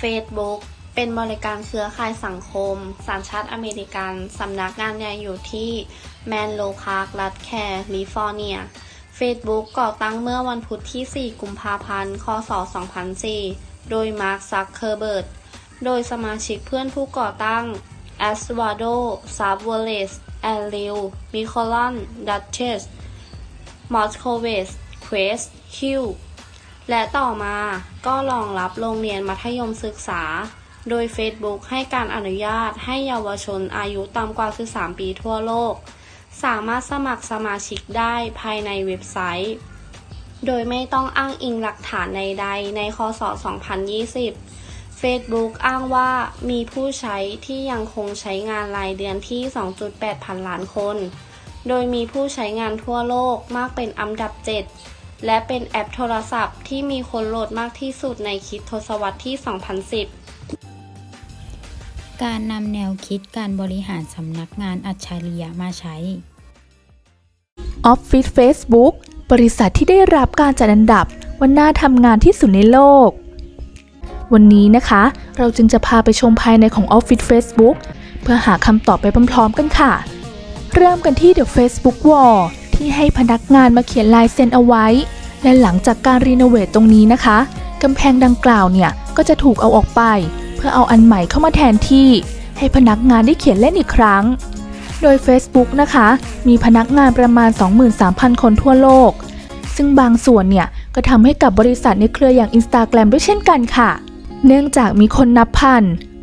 Facebook เป็นบริการเครือข่ายสังคมสัญชาติอเมริกัน สำนักงานเนี่อยู่ที่แมนโลพาร์ครัฐแคลิฟอร์เนีย Facebook ก่อตั้งเมื่อวันพุธที่ 4 กุมภาพันธ์ คศ 2004 โดยมาร์คซักเคอร์เบิร์ต โดยสมาชิกเพื่อนผู้ก่อตั้งแอสวาโดซาบวเลสแอลลิวมิโคลอน ดัตเชส มอสโคเวส เควส คิว และต่อมาก็รองรับโรงเรียนมัธยมศึกษา โดย Facebook ให้การอนุญาตให้เยาวชนอายุต่ำกว่า 13 ปีทั่วโลก สามารถสมัครสมาชิกได้ภายในเว็บไซต์ โดยไม่ต้องอ้างอิงหลักฐานใดๆ ในคศ 2020 Facebook อ้างว่ามีผู้ใช้ที่ยังคงใช้งานรายเดือนที่ 2.8 พันล้านคน โดยมีผู้ใช้งานทั่วโลกมากเป็นอันดับ 7 และเป็นแอปโทรศัพท์ที่มีคนโหลดมากที่สุดในคริดทศวรรษที่ 2010 การนำแนวคิดการบริหารสำนักงานอัจฉริยะมาใช้ ออฟฟิศ Facebook บริษัทที่ได้รับการจัดอันดับว่าน่าทำงานที่สุดในโลก วันนี้นะคะ เราจึงจะพาไปชมภายในของออฟฟิศ Facebook เพื่อหาคำตอบไปพร้อมๆกันค่ะ เริ่มกันที่ The Facebook Wall ที่ให้พนักงานมาเขียนลายเซ็นเอาไว้ และหลังจากการรีโนเวทตรงนี้นะคะกำแพงดังกล่าวเนี่ยก็จะถูกเอาออกไป เพื่อเอาอันใหม่เข้ามาแทนที่ ให้พนักงานได้เขียนเล่นอีกครั้ง โดย Facebook นะคะ มีพนักงานประมาณ 23,000 คนทั่วโลก ซึ่งบางส่วนเนี่ยก็ทำให้กับบริษัทในเครืออย่าง Instagram ด้วยเช่นกันค่ะ เนื่องจากมีคนนับพัน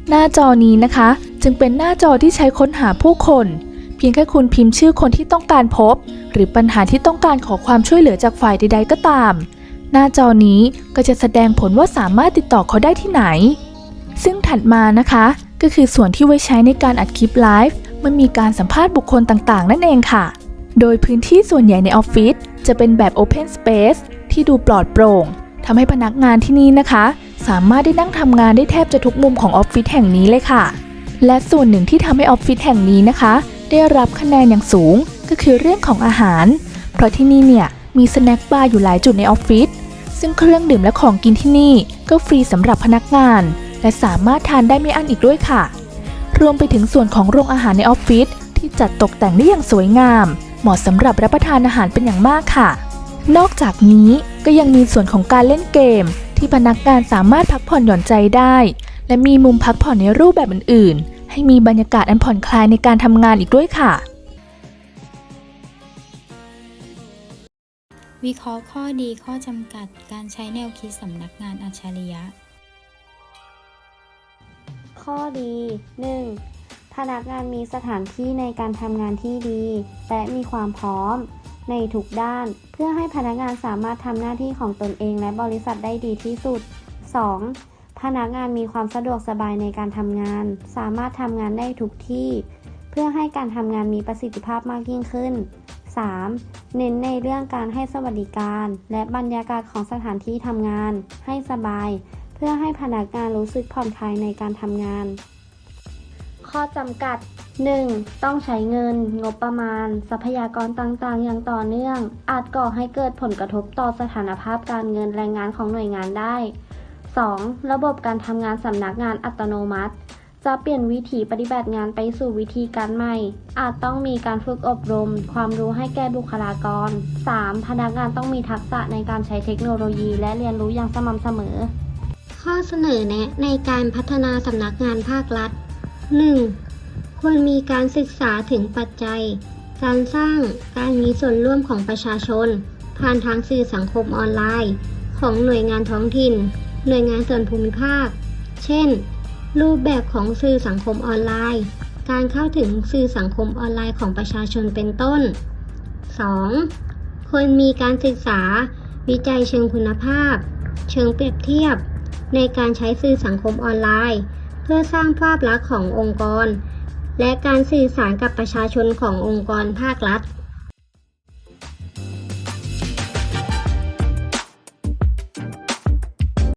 หน้าจอนี้นะคะ จึงเป็นหน้าจอที่ใช้ค้นหาผู้คน เพียงแค่คุณพิมพ์ชื่อคนที่ต้องการพบ หรือปัญหาที่ต้องการขอความช่วยเหลือจากฝ่ายใด ๆ ก็ตาม หน้าจอนี้ก็จะแสดงผลว่าสามารถติดต่อเขาได้ที่ไหน ซึ่งถัดมานะคะ ก็คือส่วนที่ไว้ใช้ในการอัดคลิปไลฟ์เมื่อมีการสัมภาษณ์บุคคลต่างๆ นั่นเองค่ะ โดยพื้นที่ส่วนใหญ่ในออฟฟิศจะเป็นแบบ Open Space ที่ดูปลอดโปร่งทำให้พนักงานที่นี่นะคะ สามารถได้นั่งทำงานได้แทบจะทุกมุมของออฟฟิศแห่งนี้เลยค่ะ และส่วนหนึ่งที่ทำให้ออฟฟิศแห่งนี้นะคะ ได้รับคะแนนอย่างสูงก็คือเรื่องของอาหาร เพราะที่นี่เนี่ยมีสแน็คบาร์อยู่หลายจุดในออฟฟิศซึ่งเครื่องดื่มและของกินที่นี่ก็ฟรีสำหรับพนักงาน และสามารถทานได้ไม่อั้นอีกด้วยค่ะ รวมไปถึงส่วนของโรงอาหารในออฟฟิศที่จัดตกแต่งได้อย่างสวยงาม เหมาะสำหรับรับประทานอาหารเป็นอย่างมากค่ะ นอกจากนี้ก็ยังมีส่วนของการเล่นเกม ที่พนักงานสามารถพักผ่อนหย่อนใจได้ และมีมุมพักผ่อนในรูปแบบอื่นๆ ให้มีบรรยากาศอันผ่อนคลายในการทำงานอีกด้วยค่ะ วิเคราะห์ข้อดีข้อจำกัดการใช้แนวคิดสำนักงานอัจฉริยะ ข้อดี 1. พนักงานมีสถานที่ในการทำงานที่ดี และมีความพร้อม ในทุกด้าน เพื่อให้พนักงานสามารถทำหน้าที่ของตนเองและบริษัทได้ดีที่สุด 2. พนักงานมีความสะดวกสบายในการทำงาน สามารถทำงานได้ทุกที่ เพื่อให้การทำงานมีประสิทธิภาพมากยิ่งขึ้น 3. เน้นในเรื่องการให้สวัสดิการ และบรรยากาศของสถานที่ทำงาน ให้สบาย เพื่อให้พนักงานรู้สึกผ่อนคลายในการทำงาน ข้อจำกัด 1. ต้องใช้เงิน งบประมาณ ทรัพยากรต่างๆ อย่างต่อเนื่อง อาจก่อให้เกิดผลกระทบต่อสถานภาพการเงินแรงงานของหน่วยงานได้ 2. ระบบการทำงานสำนักงานอัตโนมัติ จะเปลี่ยนวิธีปฏิบัติงานไปสู่วิธีการใหม่ อาจต้องมีการฝึกอบรม ความรู้ให้แก่บุคลากร 3. พนักงานต้องมีทักษะในการใช้เทคโนโลยี และเรียนรู้อย่างสม่ำเสมอ ข้อเสนอแนะในการพัฒนาสำนักงานภาครัฐ 1. ควรมีการศึกษาถึงปัจจัย การสร้างการมีส่วนร่วมของประชาชน ผ่านทางสื่อสังคมออนไลน์ ของหน่วยงานท้องถิ่น หน่วยงานส่วนภูมิภาค เช่น รูปแบบของสื่อสังคมออนไลน์ การเข้าถึงสื่อสังคมออนไลน์ของประชาชนเป็นต้น 2. ควรมีการศึกษา วิจัยเชิงคุณภาพ เชิงเปรียบเทียบ ในการใช้สื่อสังคมออนไลน์ เพื่อสร้างภาพลักษณ์ขององค์กร และการสื่อสารกับประชาชนขององค์กรภาครัฐ